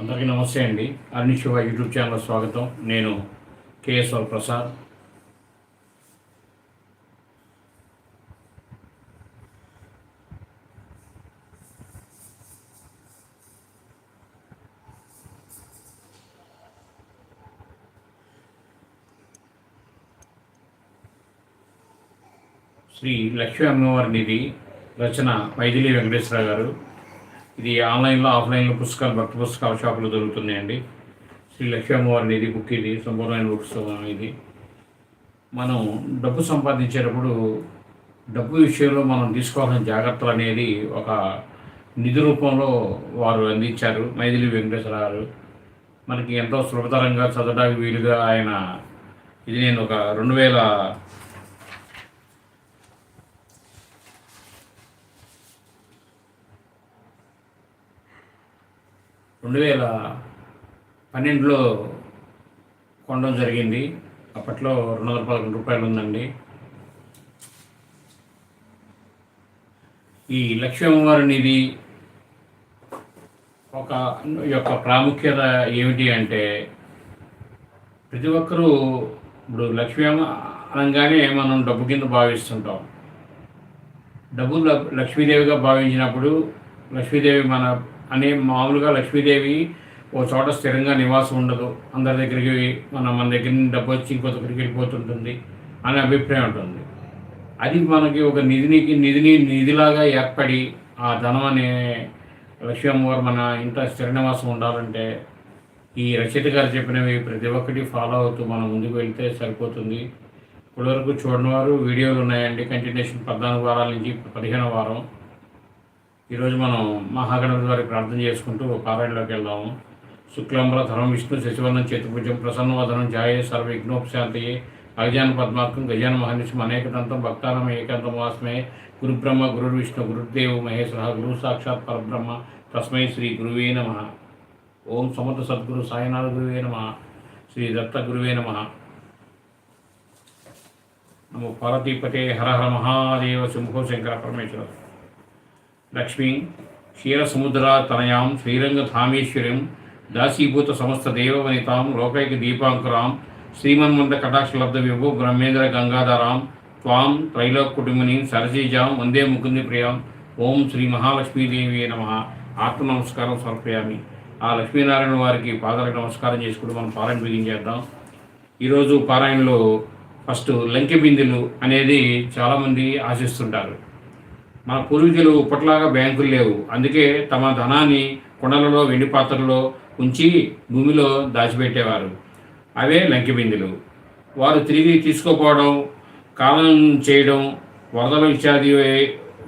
అందరికీ నమస్తే అండి. అరుణ్ శివ యూట్యూబ్ ఛానల్ స్వాగతం. నేను కేఎస్ఆర్ ప్రసాద్. శ్రీ లక్ష్మీ అమ్మవారి నిధి రచన మైథిలి వెంకటేశ్వర గారు. ఇది ఆన్లైన్లో ఆఫ్లైన్లో పుస్తకాలు భక్తి పుస్తకాల షాపులో దొరుకుతున్నాయండి. శ్రీ లక్ష్మీ ఇది నిధి బుక్ ఇది సంపూర్ణమైన బుక్స్ ఇది. మనం డబ్బు సంపాదించేటప్పుడు డబ్బు విషయంలో మనం తీసుకోవాల్సిన జాగ్రత్తలు అనేది ఒక నిధి రూపంలో వారు అందించారు. మైథిలి వెంకటేశ్వర గారు. మనకి ఎంతో సులభతరంగా చదవడానికి వీలుగా ఆయన ఇది నేను ఒక రెండు వేల రెండు వేల పన్నెండులో కొనడం జరిగింది. అప్పట్లో రెండు వందల పదకొండు రూపాయలు ఉందండి. ఈ లక్ష్మీ అమ్మవారి నిధి ఒక యొక్క ప్రాముఖ్యత ఏమిటి అంటే ప్రతి ఒక్కరూ ఇప్పుడు లక్ష్మీ అమ్మ అనగానే మనం డబ్బు కింద భావిస్తుంటాం. డబ్బు ల- లక్ష్మీదేవిగా భావించినప్పుడు లక్ష్మీదేవి మన అనే మామూలుగా లక్ష్మీదేవి ఓ చోట స్థిరంగా నివాసం ఉండదు. అందరి దగ్గరికి మన మన దగ్గర నుంచి డబ్బు వచ్చి ఇంకో దగ్గరికి వెళ్ళిపోతుంటుంది అనే అభిప్రాయం ఉంటుంది. అది మనకి ఒక నిధినికి నిధిని నిధిలాగా ఏర్పడి ఆ ధనం అనే లక్ష్మీ అమ్మవారు మన ఇంట్లో స్థిర నివాసం ఉండాలంటే ఈ రచయిత గారు చెప్పినవి ప్రతి ఒక్కటి ఫాలో అవుతూ మనం ముందుకు వెళ్తే సరిపోతుంది. ఇప్పటివరకు చూడని వారు వీడియోలు ఉన్నాయండి. కంటిన్యూషన్ పద్నాలుగు వారాల నుంచి పదిహేను వారం. ఈరోజు మనం మహాగణపతి వారికి ప్రార్థన చేసుకుంటూ పారాయణలోకి వెళ్దాము. శుక్లాంబరధరం విష్ణు శశివర్ణం చతుర్భుజం ప్రసన్నవదనం ధ్యాయే సర్వ విఘ్నోపశాంతయే అగజాన పద్మార్కం గజాన మహర్నిషం అనేకదంతం భక్తానం ఏకాంతం వాస్మే గురు గురు విష్ణు గురుదేవ మహేశ్వర గురు సాక్షాత్ పరబ్రహ్మ. తస్మై శ్రీ గురువే నమ. ఓం సమత సద్గురు సాయినాథ గురువే నమ. శ్రీ దత్త గురువే నమ. నమో పార్వతీపతే హర హర మహాదేవ శంభో శంకర పరమేశ్వర. లక్ష్మీ క్షీరసముద్రా తనయాం శ్రీరంగధామేశ్వరిం దాసీభూత సమస్త దేవవనితాం లోకైక దీపాంకురాం శ్రీమన్మంత కటాక్షలబ్ధ విభు బ్రహ్మేంద్ర గంగాధరాం త్వాం త్రైలోక్ కుటుంబిని సరసీజాం వందే ముకుంది ప్రియాం ఓం శ్రీ మహాలక్ష్మీదేవి నమ. ఆత్మ నమస్కారం సమర్పయామి. ఆ లక్ష్మీనారాయణ వారికి పాదాలకు నమస్కారం చేసుకుంటూ మనం పారాయణ బిగించేద్దాం ఈరోజు పారాయణలో ఫస్ట్ లంకె బిందెలు అనేది చాలామంది ఆశిస్తుంటారు. మన పూర్వీకులు ఇప్పట్లాగా బ్యాంకులు లేవు. అందుకే తమ ధనాన్ని కుండలలో వెండి పాత్రలో ఉంచి భూమిలో దాచిపెట్టేవారు. అవే లంకిబిందులు వారు తిరిగి తీసుకోపోవడం కాలం చేయడం వరదలు ఇత్యాది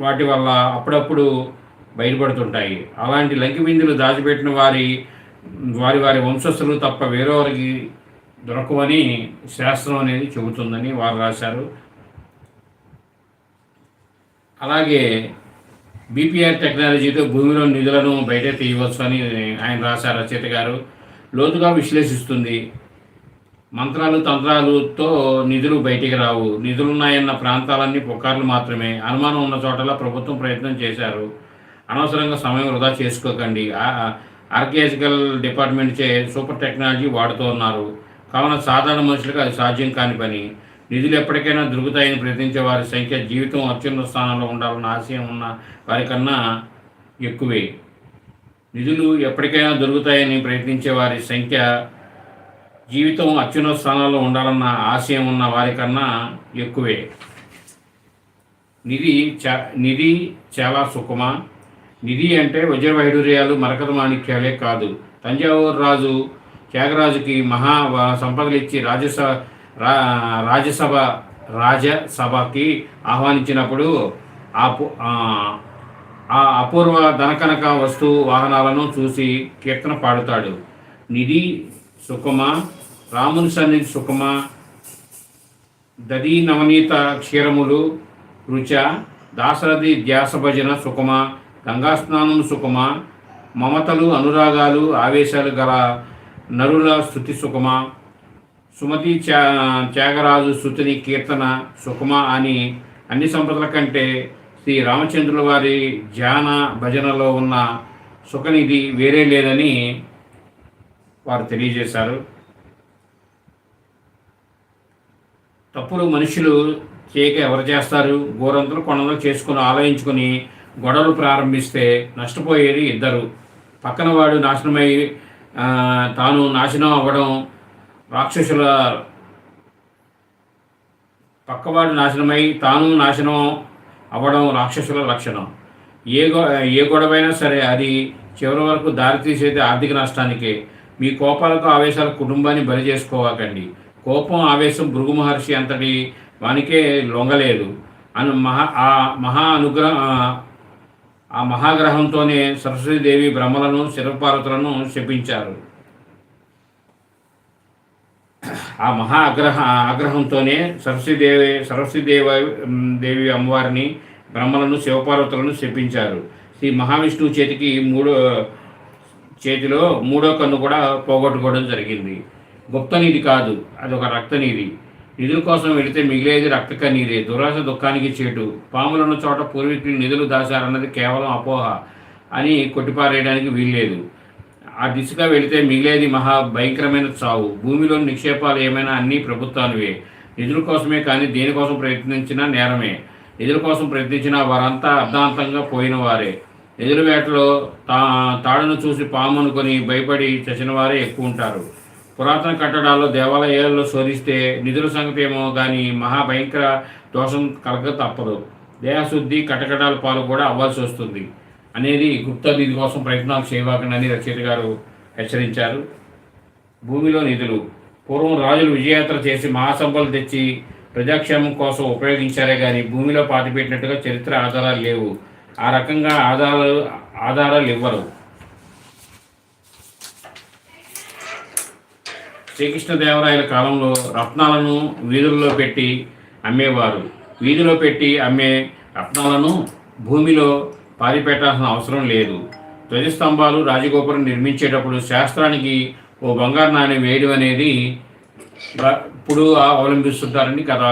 వాటి వల్ల అప్పుడప్పుడు బయటపడుతుంటాయి. అలాంటి లంకిబిందులు దాచిపెట్టిన వారి వారి వారి వంశస్థులు తప్ప వేరేవారికి దొరకవని శాస్త్రం అనేది చెబుతుందని వారు రాశారు. అలాగే బీపీఆర్ టెక్నాలజీతో భూమిలో నిధులను బయట తీయవచ్చు అని ఆయన రాశారు రచయిత గారు. లోతుగా విశ్లేషిస్తుంది. మంత్రాలు తంత్రాలతో నిధులు బయటికి రావు. నిధులున్నాయన్న ప్రాంతాలన్నీ పుకార్లు మాత్రమే. అనుమానం ఉన్న చోటలా ప్రభుత్వం ప్రయత్నం చేశారు. అనవసరంగా సమయం వృధా చేసుకోకండి. ఆర్కియాలజికల్ డిపార్ట్మెంట్ చే సూపర్ టెక్నాలజీ వాడుతూ ఉన్నారు. కావున సాధారణ మనుషులకు అది సాధ్యం కాని పని. నిధులు ఎప్పటికైనా దొరుకుతాయని ప్రయత్నించే వారి సంఖ్య జీవితం అత్యున్నత స్థానంలో ఉండాలన్న ఆశయం ఉన్న వారికన్నా ఎక్కువే. నిధులు ఎప్పటికైనా దొరుకుతాయని ప్రయత్నించే వారి సంఖ్య జీవితం అత్యున్నత స్థానంలో ఉండాలన్న ఆశయం ఉన్న వారికన్నా ఎక్కువే. నిధి చా నిధి చాలా సుఖమా? నిధి అంటే వజ్రవైడూర్యాలు మరకత మాణిక్యాలే కాదు. తంజావూరు రాజు త్యాగరాజుకి మహా వ- సంపదలు ఇచ్చి రాజ్యసభ రా రాజ్యసభ రాజ్యసభకి ఆహ్వానించినప్పుడు ఆ ఆ అపూర్వ ధనకనక వస్తు వాహనాలను చూసి కీర్తన పాడుతాడు. నిధి సుఖమ రాముని సన్నిధి సుఖమ దదీ నవనీత క్షీరములు రుచ దాశరథి ధ్యాస భజన సుఖమ గంగా స్నానం మమతలు అనురాగాలు ఆవేశాలు గల నరుల స్థుతి సుఖమా సుమతి త్యా త్యాగరాజు శృతిని కీర్తన సుఖమ అని అన్ని సంపదల కంటే శ్రీ రామచంద్రుల వారి ధ్యాన భజనలో ఉన్న సుఖనిధి వేరే లేదని వారు తెలియజేశారు. తప్పులు మనుషులు చేయక ఎవరు చేస్తారు? గోరంతలు కొండంతలు చేసుకుని ఆలోచించుకుని గొడవలు ప్రారంభిస్తే నష్టపోయేది ఇద్దరు. పక్కన వాడు నాశనమై తాను నాశనం అవ్వడం రాక్షసుల పక్కవాడు నాశనమై తాను నాశనం అవ్వడం రాక్షసుల లక్షణం. ఏ గొ ఏ గొడవైనా సరే అది చివరి వరకు దారితీసేది ఆర్థిక నష్టానికే. మీ కోపాలకు ఆవేశాలు కుటుంబాన్ని బలి చేసుకోవాకండి. కోపం ఆవేశం భృగు మహర్షి అంతటి వానికే లొంగలేదు. అను మహా ఆ మహా అనుగ్రహ ఆ మహాగ్రహంతోనే సరస్వతీదేవి బ్రహ్మలను శివపార్వతులను శపించారు. ఆ మహా ఆగ్రహ ఆగ్రహంతోనే సరస్వీదేవి సరస్వీదేవ దేవి అమ్మవారిని బ్రహ్మలను శివపార్వతులను శపించారు. శ్రీ మహావిష్ణువు చేతికి మూడో చేతిలో మూడో కన్ను కూడా పోగొట్టుకోవడం జరిగింది. గుప్త కాదు అది ఒక రక్తనిధి నిధుల కోసం వెళితే మిగిలేది రక్త కన్నీరే దురాశ దుఃఖానికి చేటు. పాములున్న చోట పూర్వీకులు నిధులు దాచారన్నది కేవలం అపోహ అని కొట్టిపారేయడానికి వీల్లేదు. ఆ దిశగా వెళితే మిగిలేది మహా భయంకరమైన చావు. భూమిలోని నిక్షేపాలు ఏమైనా అన్నీ ప్రభుత్వానివే. నిధుల కోసమే కానీ దేనికోసం ప్రయత్నించినా నేరమే. నిధుల కోసం ప్రయత్నించిన వారంతా అర్ధాంతంగా పోయిన వారే. ఎదురు వేటలో తా తాడును చూసి పాము అనుకొని భయపడి చచ్చిన వారే ఎక్కువ ఉంటారు. పురాతన కట్టడాల్లో దేవాలయాల్లో శోధిస్తే నిధుల సంగతి ఏమో కానీ మహాభయంకర దోషం కలగ తప్పదు. దేహశుద్ధి కటకటాల పాలు కూడా అవ్వాల్సి వస్తుంది. అనేది గుప్త నిధి కోసం ప్రయత్నాలు చేయవాకండి రచయిత గారు హెచ్చరించారు. భూమిలో నిధులు పూర్వం రాజులు విజయయాత్ర చేసి మహాసంపలు తెచ్చి ప్రజాక్షేమం కోసం ఉపయోగించారే కానీ భూమిలో పాతిపెట్టినట్టుగా చరిత్ర ఆధారాలు లేవు. ఆ రకంగా ఆధారాలు ఆధారాలు ఇవ్వరు. శ్రీకృష్ణదేవరాయల కాలంలో రత్నాలను వీధుల్లో పెట్టి అమ్మేవారు. వీధిలో పెట్టి అమ్మే రత్నాలను భూమిలో పారిపెట్టాల్సిన అవసరం లేదు. ధ్వజస్తంభాలు రాజగోపురం నిర్మించేటప్పుడు శాస్త్రానికి ఓ బంగారు నాణ్యం వేయడం అనేది ఇప్పుడు అవలంబిస్తుంటారని గత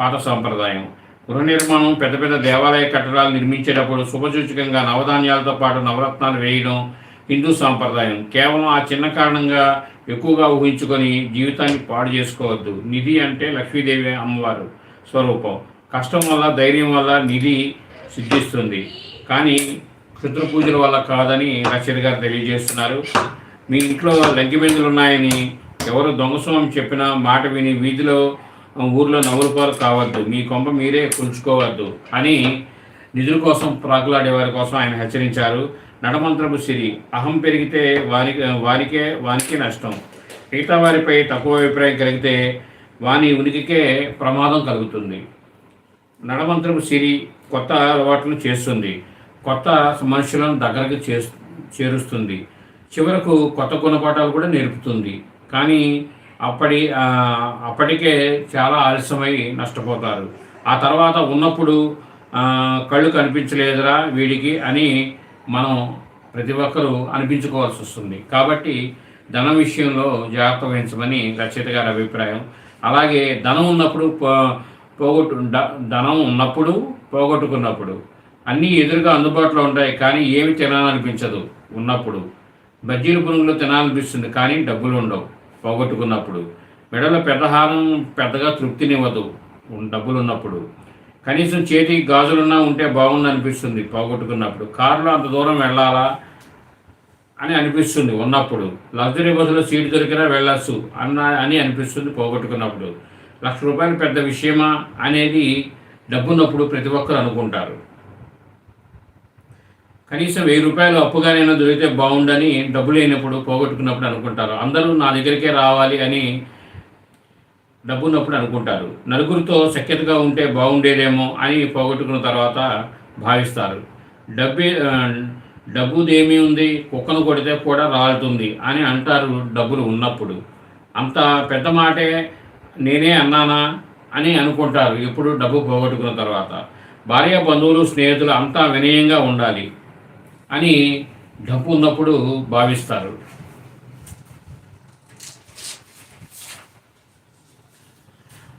పాత సాంప్రదాయం. గృహ నిర్మాణం పెద్ద పెద్ద దేవాలయ కట్టడాలు నిర్మించేటప్పుడు శుభసూచకంగా నవధాన్యాలతో పాటు నవరత్నాలు వేయడం హిందూ సాంప్రదాయం. కేవలం ఆ చిన్న కారణంగా ఎక్కువగా ఊహించుకొని జీవితాన్ని పాడు చేసుకోవద్దు. నిధి అంటే లక్ష్మీదేవి అమ్మవారు స్వరూపం. కష్టం వల్ల ధైర్యం వల్ల నిధి సిద్ధిస్తుంది. కానీ శత్రు పూజల వల్ల కాదని రచయిత గారు తెలియజేస్తున్నారు. మీ ఇంట్లో లగ్గిబెందులు ఉన్నాయని ఎవరు దొంగస్వామి చెప్పిన మాట విని వీధిలో ఊర్లో నవ్వులపాలు కావద్దు. మీ కొంప మీరే కూల్చుకోవద్దు అని నిధుల కోసం ప్రాకులాడే వారి కోసం ఆయన హెచ్చరించారు. నడమంత్రపు సిరి అహం పెరిగితే వారికి వారికే వానికి నష్టం. మిగతా వారిపై తక్కువ అభిప్రాయం కలిగితే వాని ఉనికికే ప్రమాదం కలుగుతుంది. నడమంత్రపు సిరి కొత్త అలవాట్లు చేస్తుంది. కొత్త మనుషులను దగ్గరకు చే చేరుస్తుంది. చివరకు కొత్త గుణపాఠాలు కూడా నేర్పుతుంది. కానీ అప్పటి అప్పటికే చాలా ఆలస్యమై నష్టపోతారు. ఆ తర్వాత ఉన్నప్పుడు కళ్ళు కనిపించలేదురా వీడికి అని మనం ప్రతి ఒక్కరూ అనిపించుకోవాల్సి వస్తుంది. కాబట్టి ధనం విషయంలో జాగ్రత్త వహించమని రచయిత గారి అభిప్రాయం. అలాగే ధనం ఉన్నప్పుడు పోగొట్టు ధనం ఉన్నప్పుడు పోగొట్టుకున్నప్పుడు అన్నీ ఎదురుగా అందుబాటులో ఉంటాయి కానీ ఏమి తినాలనిపించదు ఉన్నప్పుడు. బజ్జీలు పునుగులు తినాలనిపిస్తుంది కానీ డబ్బులు ఉండవు. పోగొట్టుకున్నప్పుడు. మెడలో పెద్ద హారం పెద్దగా తృప్తినివ్వదు. డబ్బులు ఉన్నప్పుడు కనీసం చేతికి గాజులున్నా ఉంటే బాగుంది అనిపిస్తుంది పోగొట్టుకున్నప్పుడు. కారులో అంత దూరం వెళ్ళాలా అని అనిపిస్తుంది ఉన్నప్పుడు. లగ్జరీ బస్సులో సీటు దొరికినా వెళ్ళచ్చు అన్న అని అనిపిస్తుంది పోగొట్టుకున్నప్పుడు. లక్ష రూపాయలు పెద్ద విషయమా అనేది డబ్బున్నప్పుడు ప్రతి ఒక్కరు అనుకుంటారు. కనీసం వెయ్యి రూపాయలు అప్పుగానైనా దొరికితే బాగుండని డబ్బు లేనప్పుడు పోగొట్టుకున్నప్పుడు అనుకుంటారు. అందరూ నా దగ్గరికే రావాలి అని డబ్బున్నప్పుడు అనుకుంటారు. నలుగురితో సఖ్యతగా ఉంటే బాగుండేదేమో అని పోగొట్టుకున్న తర్వాత భావిస్తారు. డబ్బు డబ్బుదేమీ ఉంది కుక్కను కొడితే కూడా రాలుతుంది అని అంటారు డబ్బులు ఉన్నప్పుడు. అంత పెద్ద మాటే నేనే అన్నానా అని అనుకుంటారు. ఎప్పుడు డబ్బు పోగొట్టుకున్న తర్వాత భార్య బంధువులు స్నేహితులు అంతా వినయంగా ఉండాలి. అని డబ్బు ఉన్నప్పుడు భావిస్తారు.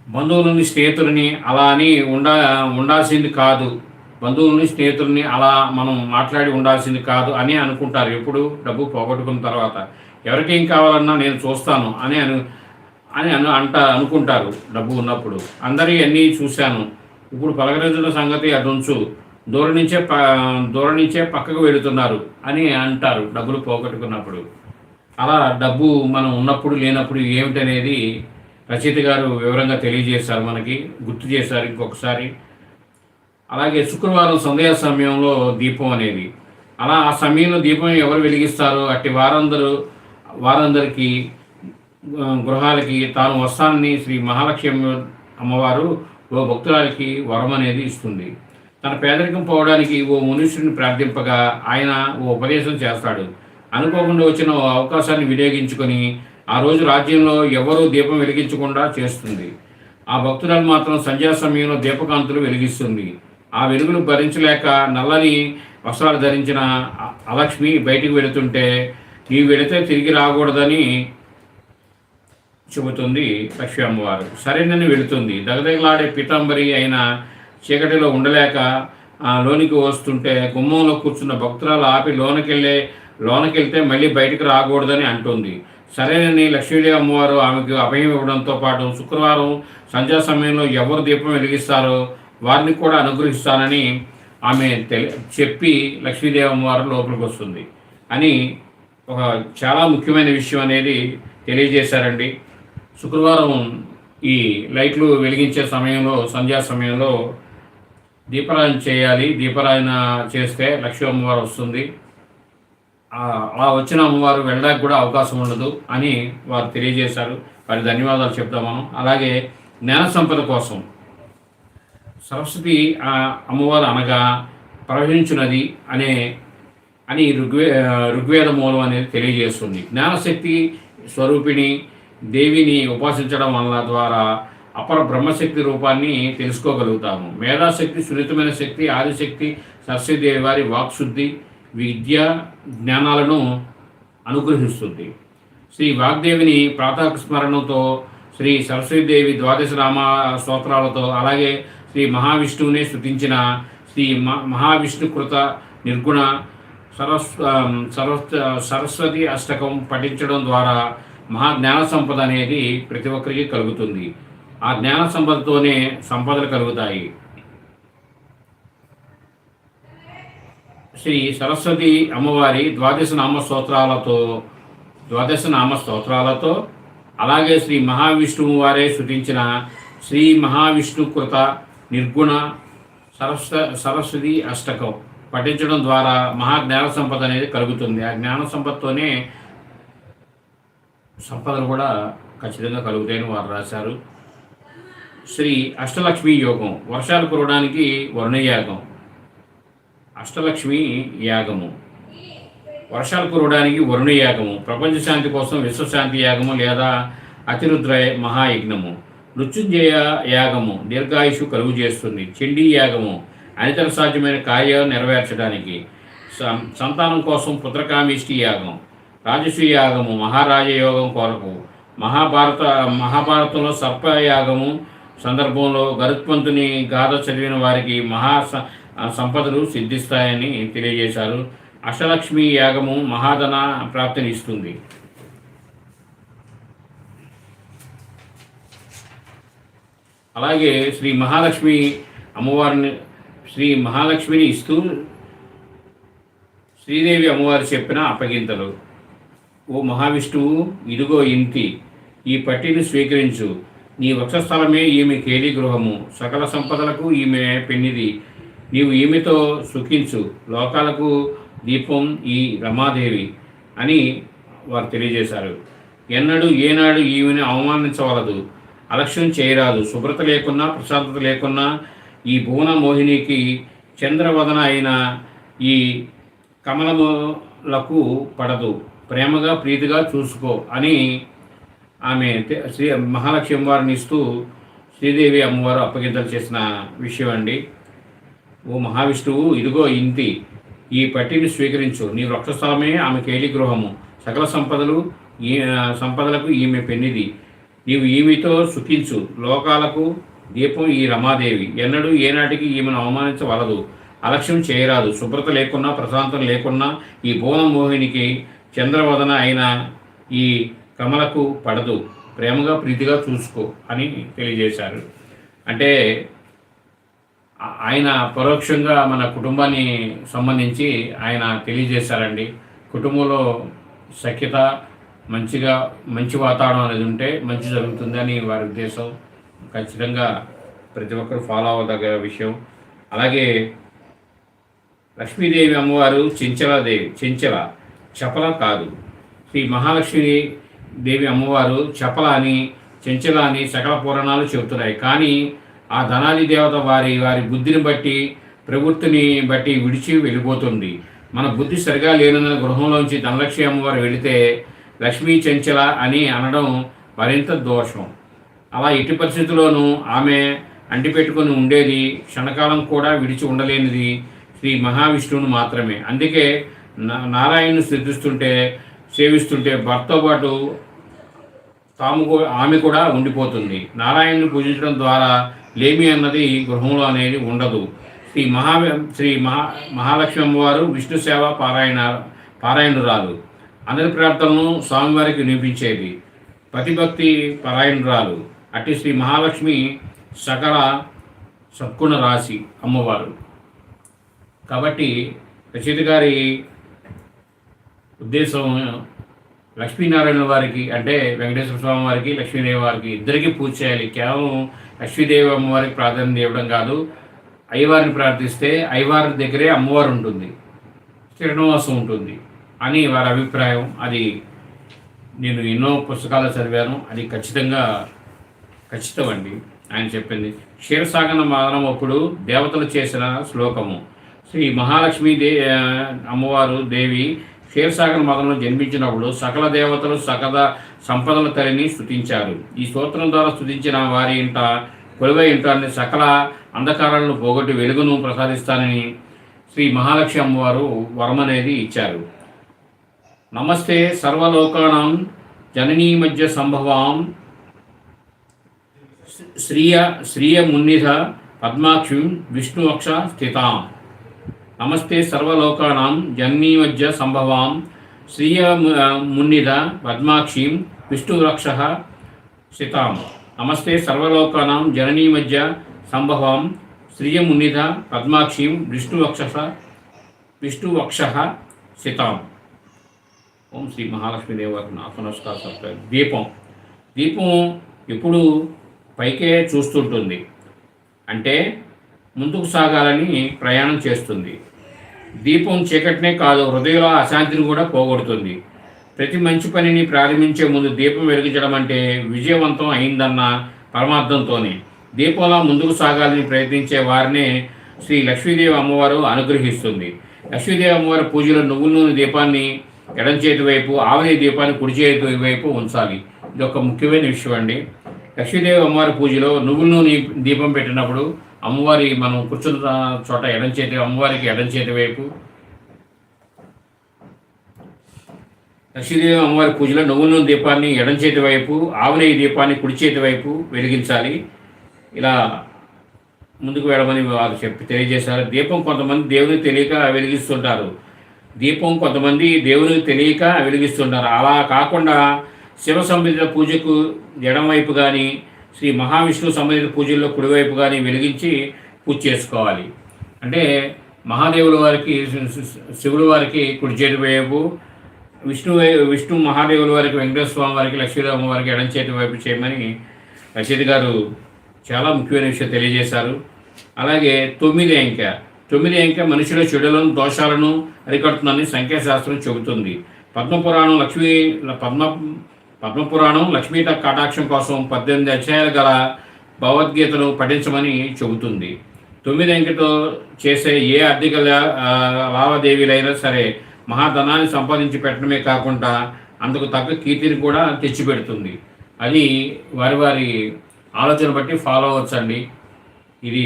బంధువులని స్నేహితులని అలా అని ఉండా ఉండాల్సింది కాదు. బంధువులని స్నేహితుల్ని అలా మనం మాట్లాడి ఉండాల్సింది కాదు అని అనుకుంటారు. ఎప్పుడు? డబ్బు పోగొట్టుకున్న తర్వాత. ఎవరికి ఏం కావాలన్నా నేను చూస్తాను అని అను అని అను అంట అనుకుంటారు డబ్బు ఉన్నప్పుడు. అందరి అన్నీ చూశాను. ఇప్పుడు పలకరించిన సంగతి అటుంచు. దూరం నుంచే ప దూరం నుంచే పక్కకు వెళుతున్నారు అని అంటారు డబ్బులు పోగొట్టుకున్నప్పుడు. అలా డబ్బు మనం ఉన్నప్పుడు లేనప్పుడు ఏమిటనేది రచయిత గారు వివరంగా తెలియజేశారు మనకి గుర్తు చేశారు ఇంకొకసారి. అలాగే శుక్రవారం సంధ్యా సమయంలో దీపం అనేది. అలా ఆ సమయంలో దీపం ఎవరు వెలిగిస్తారో అట్టి వారందరూ వారందరికీ గృహాలకి తాను వస్తానని శ్రీ మహాలక్ష్మి అమ్మవారు ఓ భక్తురాలికి వరం అనేది ఇస్తుంది. తన పేదరికం పోవడానికి ఓ మనుష్యుని ప్రార్థింపగా ఆయన ఓ ఉపదేశం చేస్తాడు. అనుకోకుండా వచ్చిన ఓ అవకాశాన్ని వినియోగించుకొని ఆ రోజు రాజ్యంలో ఎవరూ దీపం వెలిగించకుండా చేస్తుంది. ఆ భక్తురాలు మాత్రం సంధ్యా సమయంలో దీపకాంతులు వెలిగిస్తుంది. ఆ వెలుగును భరించలేక నల్లని వస్త్రాలు ధరించిన అలక్ష్మి బయటికి వెళుతుంటే నీవు వెళితే తిరిగి రాకూడదని చెబుతుంది లక్ష్మీ అమ్మవారు. సరేనని వెళుతుంది. దగదగలాడే పీతాంబరి అయిన చీకటిలో ఉండలేక ఆ లోనికి వస్తుంటే గుమ్మంలో కూర్చున్న భక్తురాలు ఆపి లోనకెళ్ళే లోనకెళ్తే మళ్ళీ బయటకు రాకూడదని అంటుంది. సరేనని లక్ష్మీదేవి అమ్మవారు ఆమెకు అభయం ఇవ్వడంతో పాటు శుక్రవారం సంధ్యా సమయంలో ఎవరు దీపం వెలిగిస్తారో వారిని కూడా అనుగ్రహిస్తానని ఆమె తెలి చెప్పి లక్ష్మీదేవి అమ్మవారు లోపలికి వస్తుంది. అని ఒక చాలా ముఖ్యమైన విషయం అనేది తెలియజేశారండి. శుక్రవారం ఈ లైట్లు వెలిగించే సమయంలో సంధ్యా సమయంలో దీపారాయణ చేయాలి. దీపారాయణ చేస్తే లక్ష్మీ అమ్మవారు వస్తుంది. అలా వచ్చిన అమ్మవారు వెళ్ళడానికి కూడా అవకాశం ఉండదు అని వారు తెలియజేశారు. వారి ధన్యవాదాలు చెప్తాం మనం. అలాగే జ్ఞాన సంపద కోసం. సరస్వతి ఆ అమ్మవారు అనగా ప్రవహించున్నది అనే అని ఋగ్వే ఋగ్వేద మూలం అనేది తెలియజేస్తుంది. జ్ఞానశక్తి స్వరూపిణి దేవిని ఉపాసించడం వల్ల ద్వారా అపర బ్రహ్మశక్తి రూపాన్ని తెలుసుకోగలుగుతాము. మేధాశక్తి సున్నితమైన శక్తి ఆదిశక్తి సరస్వతిదేవి వారి వాక్శుద్ధి విద్య జ్ఞానాలను అనుగ్రహిస్తుంది. శ్రీ వాగ్దేవిని ప్రాతస్మరణతో శ్రీ సరస్వతీదేవి ద్వాదశ రామ స్తోత్రాలతో అలాగే శ్రీ మహావిష్ణువుని స్తుతించిన శ్రీ మ- మహావిష్ణుకృత నిర్గుణ సరస్ సరస్ సరస్వతి అష్టకం పఠించడం ద్వారా మహా జ్ఞాన సంపద అనేది ప్రతి ఒక్కరికి కలుగుతుంది. ఆ జ్ఞాన సంపదతోనే సంపదలు కలుగుతాయి. శ్రీ సరస్వతి అమ్మవారి ద్వాదశ నామ స్తోత్రాలతో ద్వాదశ నామ స్తోత్రాలతో అలాగే శ్రీ మహావిష్ణువు వారే శృతించిన శ్రీ మహావిష్ణుకృత నిర్గుణ సరస్వ సరస్వతి అష్టకం పఠించడం ద్వారా మహా జ్ఞాన సంపద అనేది కలుగుతుంది. ఆ జ్ఞాన సంపదతోనే సంపదలు కూడా ఖచ్చితంగా కలుగుతాయని వారు రాశారు. శ్రీ అష్టలక్ష్మి యోగం వర్షాలు కురవడానికి వరుణయాగం. అష్టలక్ష్మి యాగము. వర్షాలు కురవడానికి వరుణయాగము. ప్రపంచ శాంతి కోసం విశ్వశాంతి యాగము లేదా అతిరుద్ర మహాయజ్ఞము. మృత్యుంజయ యాగము దీర్ఘాయుషు కలుగు చేస్తుంది. చెండీ యాగము అనితర సాధ్యమైన కార్యాలు నెరవేర్చడానికి. సంతానం కోసం పుత్రకామిష్టి యాగం. రాజశ్రీ యాగము మహారాజ యోగం కొరకు. మహాభారత మహాభారతంలో సర్పయాగము సందర్భంలో గరుత్మంతుని గాథ చదివిన వారికి మహా సంపదలు సిద్ధిస్తాయని తెలియజేశారు. అష్టలక్ష్మి యాగము మహాధన ప్రాప్తిని ఇస్తుంది అలాగే శ్రీ మహాలక్ష్మి అమ్మవారిని శ్రీ మహాలక్ష్మిని ఇస్తూ శ్రీదేవి అమ్మవారు చెప్పిన అప్పగింతలు. ఓ మహావిష్ణువు ఇదిగో ఇంతి ఈ పట్టిని స్వీకరించు. నీ వక్షస్థలమే ఈమె కేలి గృహము. సకల సంపదలకు ఈమె పెన్నిది. నీవు ఈమెతో సుఖించు. లోకాలకు దీపం ఈ రమాదేవి అని వారు తెలియజేశారు. ఎన్నడూ ఏనాడు ఈమెను అవమానించవలదు. అలక్ష్యం చేయరాదు. శుభ్రత లేకున్నా ప్రశాంతత లేకున్నా ఈ భువన మోహినికి చంద్రవదన అయిన ఈ కమలములకు పడదు. ప్రేమగా ప్రీతిగా చూసుకో అని ఆమె శ్రీ మహాలక్ష్మి వారిని ఇస్తూ శ్రీదేవి అమ్మవారు అప్పగింతలు చేసిన విషయం అండి. ఓ మహావిష్ణువు ఇదిగో ఇంతి ఈ పట్టిని స్వీకరించు. నీ వృక్షస్థలమే ఆమె కేలి గృహము సకల సంపదలు ఈ సంపదలకు ఈమె పెన్నిది నీవు ఈమెతో సుఖించు. లోకాలకు దీపం ఈ రమాదేవి. ఎన్నడూ ఏనాటికి ఈమెను అవమానించవలదు. అలక్ష్యం చేయరాదు. శుభ్రత లేకున్నా ప్రశాంతం లేకున్నా ఈ భువన మోహినికి చంద్రవదన అయిన ఈ కమలకు పడదు. ప్రేమగా ప్రీతిగా చూసుకో అని తెలియజేశారు. అంటే ఆయన పరోక్షంగా మన కుటుంబాన్ని సంబంధించి ఆయన తెలియజేశారండి. కుటుంబంలో సఖ్యత మంచిగా మంచి వాతావరణం అనేది ఉంటే మంచి జరుగుతుందని వారి ఉద్దేశం. ఖచ్చితంగా ప్రతి ఒక్కరు ఫాలో అవ్వదగ్గ విషయం. అలాగే లక్ష్మీదేవి అమ్మవారు చెంచలాదేవి చెంచల చపల కాదు. శ్రీ మహాలక్ష్మి దేవి అమ్మవారు చపల అని అని సకల పురాణాలు చెబుతున్నాయి. కానీ ఆ ధనాది దేవత వారి వారి బుద్ధిని బట్టి ప్రవృత్తిని బట్టి విడిచి వెళ్ళిపోతుంది. మన బుద్ధి సరిగా లేనందున గృహంలోంచి ధనలక్ష్మి అమ్మవారు వెళితే లక్ష్మీ చెంచల అని అనడం మరింత దోషం. అలా ఎట్టి పరిస్థితుల్లోనూ ఆమె అంటిపెట్టుకొని ఉండేది క్షణకాలం కూడా విడిచి ఉండలేనిది శ్రీ మహావిష్ణువును మాత్రమే. అందుకే నారాయణను స్థుతిస్తుంటే సేవిస్తుంటే భర్తతో పాటు తాము ఆమె కూడా ఉండిపోతుంది. నారాయణుని పూజించడం ద్వారా లేమి అన్నది గృహంలో అనేది ఉండదు. శ్రీ మహా శ్రీ మహా మహాలక్ష్మి అమ్మవారు విష్ణు సేవ పారాయణ పారాయణురాలు. అందరి ప్రార్థనను స్వామివారికి వినిపించేది. ప్రతిభక్తి పారాయణురాలు. అట్టి శ్రీ మహాలక్ష్మి సకల సత్కుణ రాశి అమ్మవారు. కాబట్టి రచయిత గారి ఉద్దేశం లక్ష్మీనారాయణ వారికి అంటే వెంకటేశ్వర స్వామి వారికి లక్ష్మీదేవి వారికి ఇద్దరికీ పూజ చేయాలి. కేవలం లక్ష్మీదేవి అమ్మవారికి ప్రాధాన్యత ఇవ్వడం కాదు. అయ్యవారిని ప్రార్థిస్తే అయ్యవారి దగ్గరే అమ్మవారు ఉంటుంది. శ్రీనివాసం ఉంటుంది అని వారి అభిప్రాయం. అది నేను ఎన్నో పుస్తకాలు చదివాను. అది ఖచ్చితంగా ఖచ్చితం అండి ఆయన చెప్పింది. క్షీరసాగన మాదనం అప్పుడు దేవతలు చేసిన శ్లోకము. శ్రీ మహాలక్ష్మి దే అమ్మవారు దేవి క్షీరసాగర్ మదనంలో జన్మించినప్పుడు సకల దేవతలు సకల సంపదల తల్లిని స్థుతించారు ఈ స్తోత్రం ద్వారా స్థుతించిన వారి ఇంట కొలువై ఇంటాన్ని సకల అంధకారాలను పోగొట్టి వెలుగును ప్రసాదిస్తానని శ్రీ మహాలక్ష్మి అమ్మవారు వరం అనేది ఇచ్చారు. నమస్తే సర్వలోకానాం జననీ మధ్య సంభవాం. శ్రీయ శ్రీయ మున్నిధ పద్మాక్షిం విష్ణువక్ష స్థితాం. నమస్తే సర్వలోకానాం జన్మీ మధ్య సంభవాం శ్రీయ మున్నిద మున్నిధ పద్మాక్షిం విష్ణువక్ష సితాం నమస్తే సర్వలోకానాం జననీ మధ్య సంభవాం శ్రీయ మున్నిధ పద్మాక్షిం విష్ణువక్ష విష్ణువక్ష సితాం ఓం శ్రీ మహాలక్ష్మి దేవరకు నాకు నమస్కారం చెప్తారు దీపం. దీపం ఎప్పుడు పైకే చూస్తుంటుంది. అంటే ముందుకు సాగాలని ప్రయాణం చేస్తుంది. దీపం చీకటినే కాదు హృదయంలో అశాంతిని కూడా పోగొడుతుంది. ప్రతి మంచి పనిని ప్రారంభించే ముందు దీపం వెలిగించడం అంటే విజయవంతం అయిందన్న పరమార్థంతోనే. దీపంలో ముందుకు సాగాలని ప్రయత్నించే వారినే శ్రీ లక్ష్మీదేవి అమ్మవారు అనుగ్రహిస్తుంది. లక్ష్మీదేవి అమ్మవారి పూజలో నువ్వుల నూనె దీపాన్ని ఎడం చేతి వైపు ఆవని దీపాన్ని కుడి చేతి వైపు ఉంచాలి. ఇది ఒక ముఖ్యమైన విషయం అండి. లక్ష్మీదేవి అమ్మవారి పూజలో నువ్వుల నూనె దీపం పెట్టినప్పుడు అమ్మవారి మనం కూర్చున్న చోట ఎడం చేతి అమ్మవారికి ఎడం చేతి వైపు. లక్ష్మీదేవి అమ్మవారి పూజలో నువ్వుల నూనె దీపాన్ని ఎడం చేతి వైపు ఆవునేయి దీపాన్ని కుడి చేతి వైపు వెలిగించాలి. ఇలా ముందుకు వెళ్ళమని వారు చెప్పి తెలియజేశారు. దీపం కొంతమంది దేవుని తెలియక వెలిగిస్తుంటారు. దీపం కొంతమంది దేవునికి తెలియక వెలిగిస్తుంటారు. అలా కాకుండా శివ సంబంధిత పూజకు ఎడమవైపు కానీ శ్రీ మహావిష్ణువు సంబంధించిన పూజల్లో కుడివైపు కానీ వెలిగించి పూజ చేసుకోవాలి. అంటే మహాదేవుల వారికి శివుడు వారికి కుడి చేతి వైపు విష్ణు విష్ణు మహాదేవుల వారికి వెంకటేశ్వర స్వామి వారికి లక్ష్మీరామ వారికి ఎడం చేతి వైపు చేయమని రషీద్ గారు చాలా ముఖ్యమైన విషయం తెలియజేశారు. అలాగే తొమ్మిది అంక తొమ్మిది అంక మనుషుల చెడులను దోషాలను అరికడుతుందని సంఖ్యాశాస్త్రం చెబుతుంది. పద్మపురాణం లక్ష్మీ పద్మ పద్మపురాణం లక్ష్మీ కటాక్షం కోసం పద్దెనిమిది అధ్యాయాలు గల భగవద్గీతను పఠించమని చెబుతుంది. తొమ్మిది అంకెతో చేసే ఏ ఆర్థిక లావాదేవీలైనా సరే మహాధనాన్ని సంపాదించి పెట్టడమే కాకుండా అందుకు తగ్గ కీర్తిని కూడా తెచ్చిపెడుతుంది. అది వారి వారి ఆలోచన బట్టి ఫాలో అవ్వచ్చండి. ఇది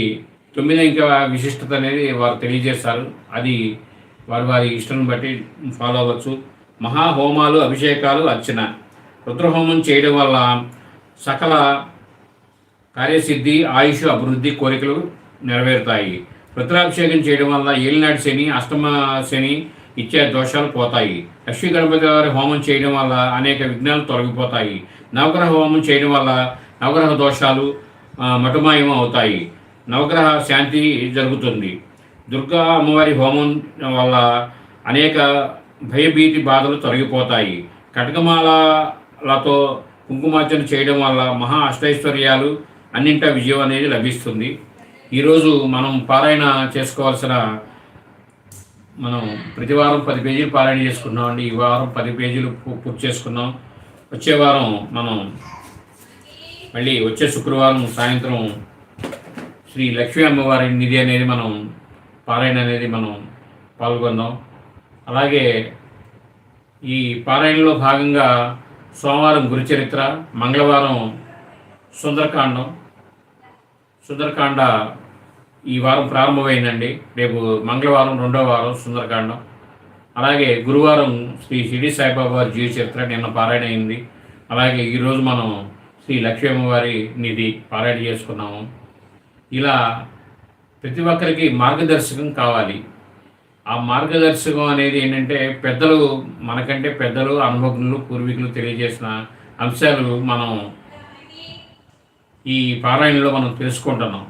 తొమ్మిది ఇంకా విశిష్టత అనేది వారు తెలియజేస్తారు అది వారి వారి ఇష్టం బట్టి ఫాలో అవ్వచ్చు. మహాహోమాలు అభిషేకాలు అర్చన. రుద్రహోమం చేయడం వల్ల సకల కార్యసిద్ధి ఆయుష్ అభివృద్ధి కోరికలు నెరవేరుతాయి. రుద్రాభిషేకం చేయడం వల్ల ఏలినాటి శని అష్టమ శని ఇచ్చే దోషాలు పోతాయి. లక్ష్మీ గణపతి వారి హోమం చేయడం వల్ల అనేక విఘ్నాలు తొలగిపోతాయి. నవగ్రహ హోమం చేయడం వల్ల నవగ్రహ దోషాలు మటుమాయం అవుతాయి. నవగ్రహ శాంతి జరుగుతుంది. దుర్గా అమ్మవారి హోమం వల్ల అనేక భయభీతి బాధలు తొలగిపోతాయి. కటకమాల కటకమాలతో కుంకుమార్చన చేయడం వల్ల మహా అష్టైశ్వర్యాలు అన్నింటా విజయం అనేది లభిస్తుంది. ఈరోజు మనం పారాయణ చేసుకోవాల్సిన మనం ప్రతి వారం పది పేజీలు పారాయణ చేసుకున్నాం అండి. ఈ వారం పది పేజీలు పూర్తి చేసుకున్నాం. వచ్చే వారం మనం మళ్ళీ వచ్చే శుక్రవారం సాయంత్రం శ్రీ లక్ష్మీ అమ్మవారి నిధి అనేది మనం పారాయణ అనేది మనం పాల్గొందాం అలాగే ఈ పారాయణలో భాగంగా సోమవారం గురుచరిత్ర మంగళవారం సుందరకాండం. సుందరకాండ ఈ వారం ప్రారంభమైందండి. రేపు మంగళవారం రెండో వారం సుందరకాండం. అలాగే గురువారం శ్రీ షిరిడి సాయిబాబా వారి జీవ చరిత్ర నిన్న పారాయణ అయింది. అలాగే ఈరోజు మనం శ్రీ లక్ష్మీ అమ్మవారి నిధి పారాయణ చేసుకున్నాము. ఇలా ప్రతి ఒక్కరికి మార్గదర్శకం కావాలి. ఆ మార్గదర్శకం అనేది ఏంటంటే పెద్దలు మనకంటే పెద్దలు అనుభవజ్ఞులు పూర్వీకులు తెలియజేసిన అంశాలు మనం ఈ పారాయణలో మనం తెలుసుకుంటున్నాం.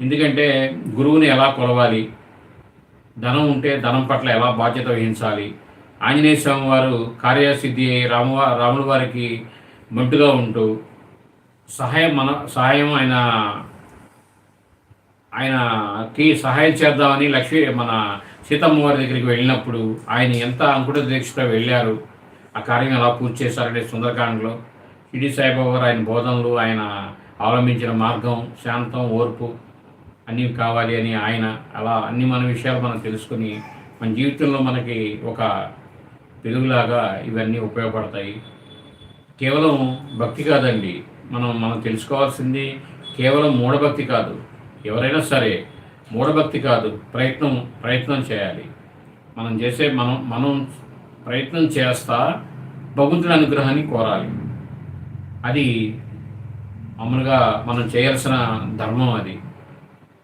ఎందుకంటే గురువుని ఎలా కొలవాలి ధనం ఉంటే ధనం పట్ల ఎలా బాధ్యత వహించాలి ఆంజనేయ స్వామి వారు కార్యసిద్ధి అయి రామ రాముల వారికి మంటుగా ఉంటూ సహాయం మన సహాయం ఆయన ఆయనకి సహాయం చేద్దామని లక్ష్మీ మన సీతమ్మ వారి దగ్గరికి వెళ్ళినప్పుడు ఆయన ఎంత అంకుట దీక్షతో వెళ్ళారు ఆ కార్యం ఎలా పూర్తి చేశారంటే సుందరకాండలో షిడి సాయిబాబా గారు ఆయన బోధనలు ఆయన అవలంబించిన మార్గం శాంతం ఓర్పు అన్నీ కావాలి అని ఆయన అలా అన్ని మన విషయాలు మనం తెలుసుకుని మన జీవితంలో మనకి ఒక వెలుగులాగా ఇవన్నీ ఉపయోగపడతాయి. కేవలం భక్తి కాదండి. మనం మనం తెలుసుకోవాల్సింది కేవలం మూఢభక్తి కాదు. ఎవరైనా సరే మూఢభక్తి కాదు ప్రయత్నం ప్రయత్నం చేయాలి. మనం చేసే మనం మనం ప్రయత్నం చేస్తా భగవంతుడి అనుగ్రహాన్ని కోరాలి. అది మామూలుగా మనం చేయాల్సిన ధర్మం అది.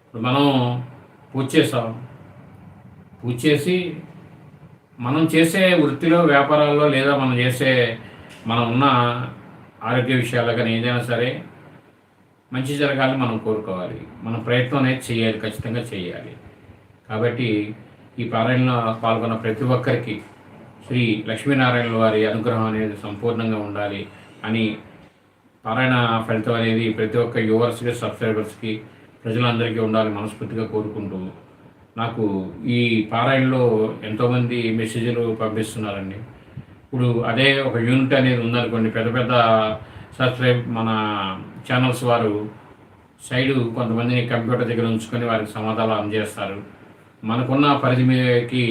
ఇప్పుడు మనం పూజ చేస్తాం. పూజ చేసి మనం చేసే వృత్తిలో వ్యాపారాల్లో లేదా మనం చేసే మనం ఉన్న ఆరోగ్య విషయాల్లో కానీ ఏదైనా సరే మంచి జరగాలని మనం కోరుకోవాలి. మన ప్రయత్నం అనేది చేయాలి ఖచ్చితంగా చేయాలి. కాబట్టి ఈ పారాయణలో పాల్గొన్న ప్రతి ఒక్కరికి శ్రీ లక్ష్మీనారాయణ వారి అనుగ్రహం అనేది సంపూర్ణంగా ఉండాలి అని పారాయణ ఫలితం అనేది ప్రతి ఒక్క యువర్స్కి సబ్స్క్రైబర్స్కి ప్రజలందరికీ ఉండాలి మనస్ఫూర్తిగా కోరుకుంటూ నాకు ఈ పారాయణలో ఎంతోమంది మెసేజ్లు పంపిస్తున్నారండి. ఇప్పుడు అదే ఒక యూనిట్ అనేది ఉందనుకోండి పెద్ద పెద్ద సబ్స్క్రైబ్ మన ఛానల్స్ వారు సైడు కొంతమందిని కంప్యూటర్ దగ్గర ఉంచుకొని వారికి సమాధానాలు అందజేస్తారు. మనకున్న పరిధి మీదకి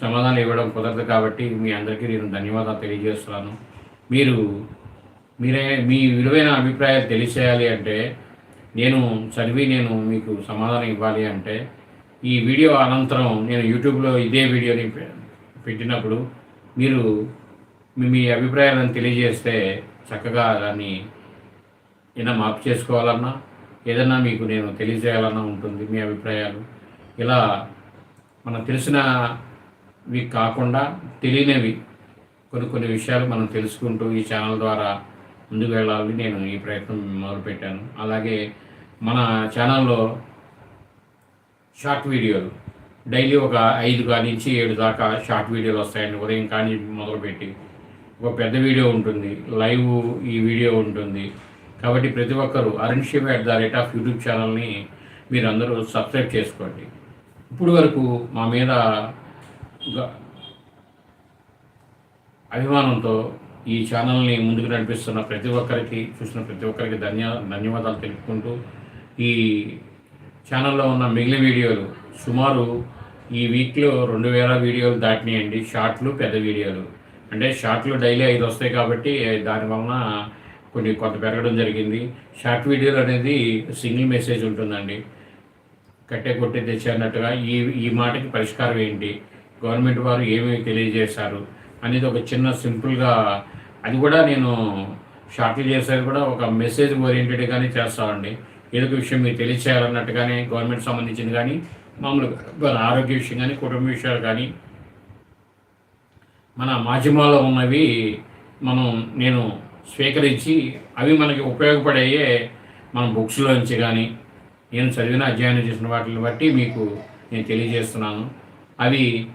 సమాధానం ఇవ్వడం కుదరదు కాబట్టి మీ అందరికీ నేను ధన్యవాదాలు తెలియజేస్తున్నాను. మీరు మీరే మీ విలువైన అభిప్రాయాలు తెలియచేయాలి అంటే నేను చదివి నేను మీకు సమాధానం ఇవ్వాలి అంటే ఈ వీడియో అనంతరం నేను యూట్యూబ్లో ఇదే వీడియోని పె- పెట్టినప్పుడు మీరు మీ మీ అభిప్రాయాలను తెలియజేస్తే చక్కగా దాన్ని ఏదైనా మార్పు చేసుకోవాలన్నా ఏదైనా మీకు నేను తెలియజేయాలన్నా ఉంటుంది మీ అభిప్రాయాలు. ఇలా మనకు తెలిసినవి కాకుండా తెలియనివి కొన్ని కొన్ని విషయాలు మనం తెలుసుకుంటూ ఈ ఛానల్ ద్వారా ముందుకు వెళ్ళాలని నేను ఈ ప్రయత్నం మొదలుపెట్టాను. అలాగే మన ఛానల్లో షార్ట్ వీడియోలు డైలీ ఒక ఐదు నుంచి ఏడు దాకా షార్ట్ వీడియోలు వస్తాయండి. ఉదయం కానీ మొదలుపెట్టి ఒక పెద్ద వీడియో ఉంటుంది. లైవ్ ఈ వీడియో ఉంటుంది. కాబట్టి ప్రతి ఒక్కరూ అరుణ్షిప్ at the rate of YouTube ఛానల్ని మీరు అందరూ సబ్స్క్రైబ్ చేసుకోండి. ఇప్పుడు వరకు మా మీద అభిమానంతో ఈ ఛానల్ని ముందుకు నడిపిస్తున్న ప్రతి ఒక్కరికి చూసిన ప్రతి ఒక్కరికి ధన్య ధన్యవాదాలు తెలుపుకుంటూ ఈ ఛానల్లో ఉన్న మిగిలిన వీడియోలు సుమారు ఈ వీక్లో రెండు వేల వీడియోలు దాటినాయండి. షార్ట్లు పెద్ద వీడియోలు. అంటే షార్ట్లు డైలీ ఐదు వస్తాయి కాబట్టి దాని వలన కొన్ని కొంత పెరగడం జరిగింది. షార్ట్ వీడియోలు అనేది సింగిల్ మెసేజ్ ఉంటుందండి. కట్టే కొట్టే తెచ్చే అన్నట్టుగా ఈ ఈ మాటకి పరిష్కారం ఏంటి? గవర్నమెంట్ వారు ఏమి తెలియజేశారు? అనేది ఒక చిన్న సింపుల్గా అది కూడా నేను షార్ట్లు చేసేది కూడా ఒక మెసేజ్ ఓరియంటెడ్గానే చేస్తామండి. ఏదో విషయం విషయం మీకు తెలియచేయాలన్నట్టుగానే గవర్నమెంట్ సంబంధించింది కానీ మామూలుగా ఆరోగ్య విషయం కానీ కుటుంబ విషయాలు కానీ మన మాధ్యమాల్లో ఉన్నవి మనం నేను స్వీకరించి అవి మనకి ఉపయోగపడేయే మన బుక్స్లో నుంచి కానీ నేను చదివిన అధ్యయనం చేసిన వాటిని బట్టి మీకు నేను తెలియజేస్తున్నాను. అవి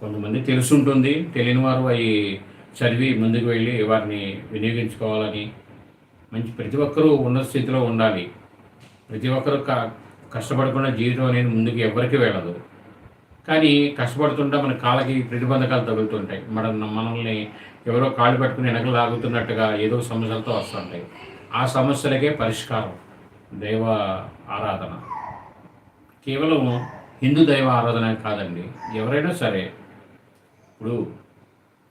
కొంతమంది తెలుసుంటుంది తెలియని వారు అవి చదివి ముందుకు వెళ్ళి వారిని వినియోగించుకోవాలని మంచి ప్రతి ఒక్కరూ ఉన్న స్థితిలో ఉండాలి. ప్రతి ఒక్కరు క కష్టపడకుండా జీవితం అనేది ముందుకు ఎవరికి వెళ్ళదు. కానీ కష్టపడుతుంటే మన కాళ్ళకి ప్రతిబంధకాలు తగులుతుంటాయి. మన మనల్ని ఎవరో కాళ్ళు పట్టుకుని వెనక లాగుతున్నట్టుగా ఏదో సమస్యలతో వస్తుంటాయి. ఆ సమస్యలకే పరిష్కారం దైవ ఆరాధన. కేవలం హిందూ దైవ ఆరాధన కాదండి. ఎవరైనా సరే ఇప్పుడు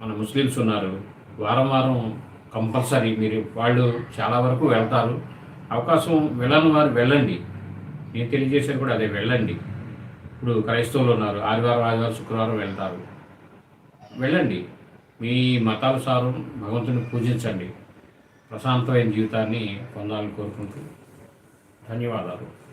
మన ముస్లిమ్స్ ఉన్నారు. వారం వారం కంపల్సరీ మీరు వాళ్ళు చాలా వరకు వెళ్తారు. అవకాశం వెళ్ళని వారు వెళ్ళండి. నేను తెలియజేసేది కూడా అదే వెళ్ళండి. ఇప్పుడు క్రైస్తవులు ఉన్నారు. ఆదివారం ఆదివారం శుక్రవారం వెళ్తారు. వెళ్ళండి. మీ మతానుసారం భగవంతుని పూజించండి. ప్రశాంతమైన జీవితాన్ని పొందాలని కోరుకుంటూ ధన్యవాదాలు.